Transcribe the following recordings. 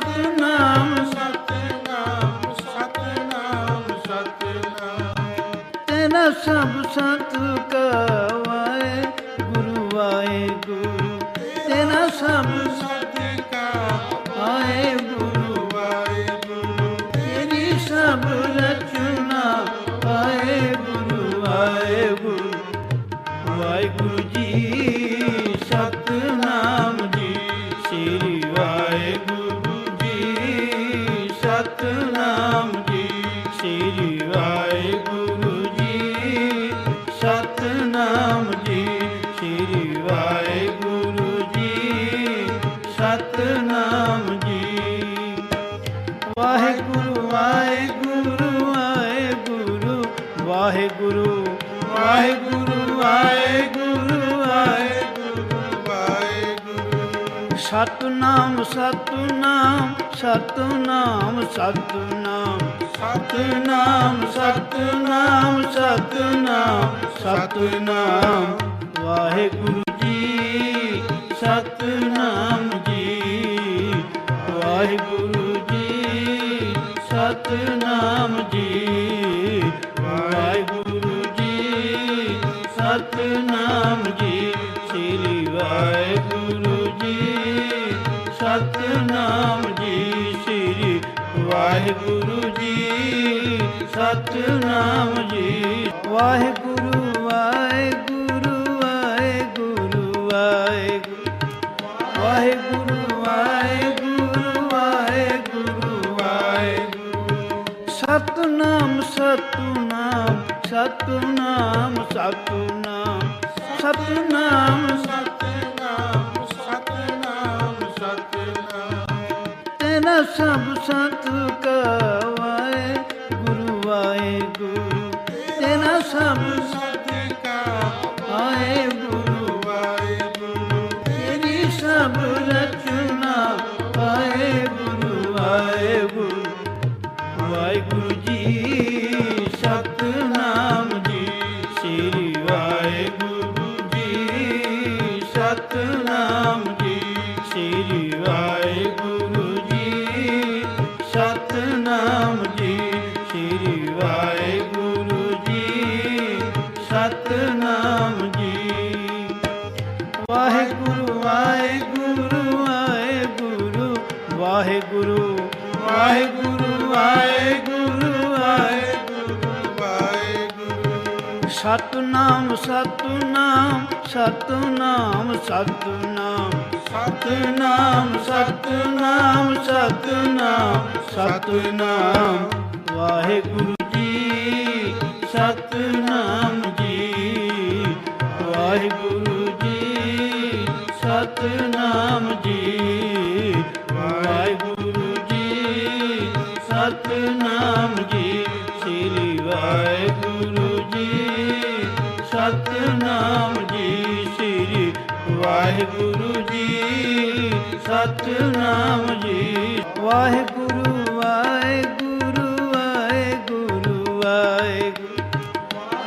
ਸਤਨਾਮ ਸਤਨਾਮ ਸਤਨਾਮ ਸਤਨਾਮ। ਤੇਨਾ ਸਭ ਸੰਤ ਸਤਨਾਮ ਜੀ, ਸ੍ਰੀ ਵਾਹਿਗੁਰੂ ਜੀ। ਸਤਨਾਮ ਜੀ। ਵਾਹਿਗੁਰੂ ਵਾਹਿਗੁਰੂ ਵਾਹਿਗੁਰੂ ਵਾਹਿਗੁਰੂ ਵਾਹਿਗੁਰੂ ਵਾਹਿਗੁਰੂ ਵਾਹਿਗੁਰੂ। ਵਾਹਿਗੁਰੂ ਸਤਨਾਮ ਸਤਨਾਮ ਸਤਨਾਮ ਸਤਨਾਮ। ਸਤਨਾਮ ਸਤਨਾਮ ਸਤਨਾਮ। ਸਤਨਾਮ, ਵਾਹਿਗੁਰੂ ਜੀ, ਸਤਨਾਮ ਜੀ। ਵਾਹਿਗੁਰੂ ਜੀ, ਸਤਨਾਮ ਜੀ। ਵਾਹਿਗੁਰੂ ਜੀ, ਸਤਨਾਮ ਜੀ। ਸ੍ਰੀ ਵਾਹਿਗੁਰੂ ਜੀ, ਸਤਨਾਮ ਜੀ। ਸ੍ਰੀ ਵਾਹਿਗੁਰੂ ਜੀ, ਸਤਨਾਮ ਜੀ। ਵਾਹਿਗੁਰੂ ਵਾਹਿਗੁਰੂ ਸਤਨਾਮ ਸਤਨਾਮ ਸਤਨਾਮ ਸਤਨਾਮ ਸਤਨਾਮ ਸਤਨਾਮ ਸਤਨਾਮ। ਤੇਰਾ ਸਭ ਸੰਤ ਕਾ ਵਾਏ ਗੁਰੂ ਵਾਏ ਗੁਰੂ ਤੇਰਾ ਸਭ ਵਾਹਿਗੁਰੂ ਜੀ, ਸਤਨਾਮ ਜੀ। ਸ੍ਰੀ ਵਾਹਿਗੁਰੂ ਜੀ, ਸਤਨਾਮ ਜੀ। ਸ੍ਰੀ ਵਾਹਿਗੁਰੂ ਜੀ, ਸਤਨਾਮ ਜੀ। ਵਾਹਿਗੁਰੂ ਵਾਹਿਗੁਰੂ ਵਾਹਿਗੁਰੂ। ਵਾਹਿਗੁਰੂ ਵਾਹਿਗੁਰੂ ਵਾਹਿਗੁਰੂ। ਸਤਨਾਮ ਸਤਨਾਮ ਸਤਨਾਮ ਸਤਨਾਮ ਸਤਨਾਮ ਸਤਨਾਮ ਸਤਨਾਮ ਸਤਨਾਮ। ਵਾਹਿਗੁਰੂ ਜੀ, ਸਤਨਾਮ ਜੀ। ਵਾਹਿਗੁਰੂ ਜੀ, ਸਤਨਾਮ ਜੀ। ਵਾਹਿਗੁਰੂ ਜੀ, ਸਤਨਾਮ ਜੀ। ਸ੍ਰੀ ਵਾਹਿਗੁਰੂ ਸਤਨਾਮ ਜੀ ਸ੍ਰੀ ਵਾਹਿਗੁਰੂ ਜੀ, ਸਤਨਾਮ ਜੀ। ਵਾਹਿਗੁਰੂ ਵਾਹਿਗੁਰੂ ਵਾਹਿਗੁਰੂ ਵਾਹਿਗੁਰੂ।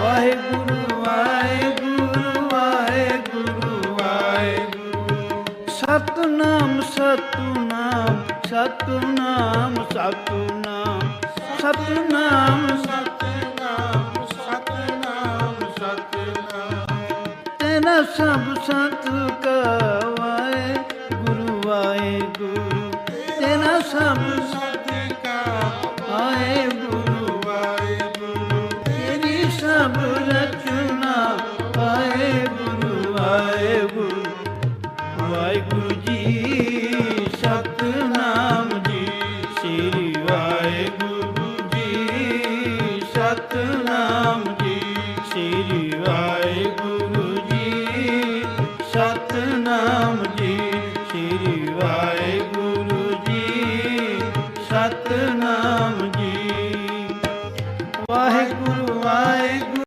ਵਾਹਿਗੁਰੂ ਵਾਹਿਗੁਰੂ ਵਾਹਿਗੁਰੂ ਵਾਹਿਗੁਰੂ। ਸਤਨਾਮ ਸਤਨਾਮ ਸਤਨਾਮ ਸਤਨਾਮ। ਸਤਨਾਮ ਸਭ ਸੰਤ ਕਾ ਵਾਹਿਗੁਰੂ ਵਾਹਿਗੁਰੂ ਤੇਨਾ ਸਭ ਸਤਿਕਾ ਆਏ ਗੁਰੂ। ਵਾਹਿਗੁਰੂ ਤੇਰੀ ਸਭ ਰਚਨਾ ਆਏ ਗੁਰੂ ਆਏ ਗੁਰੂ। ਵਾਹਿਗੁਰੂ ਜੀ, ਸਤਨਾਮ ਜੀ, ਸ੍ਰੀ ਵਾਹਿਗੁਰੂ।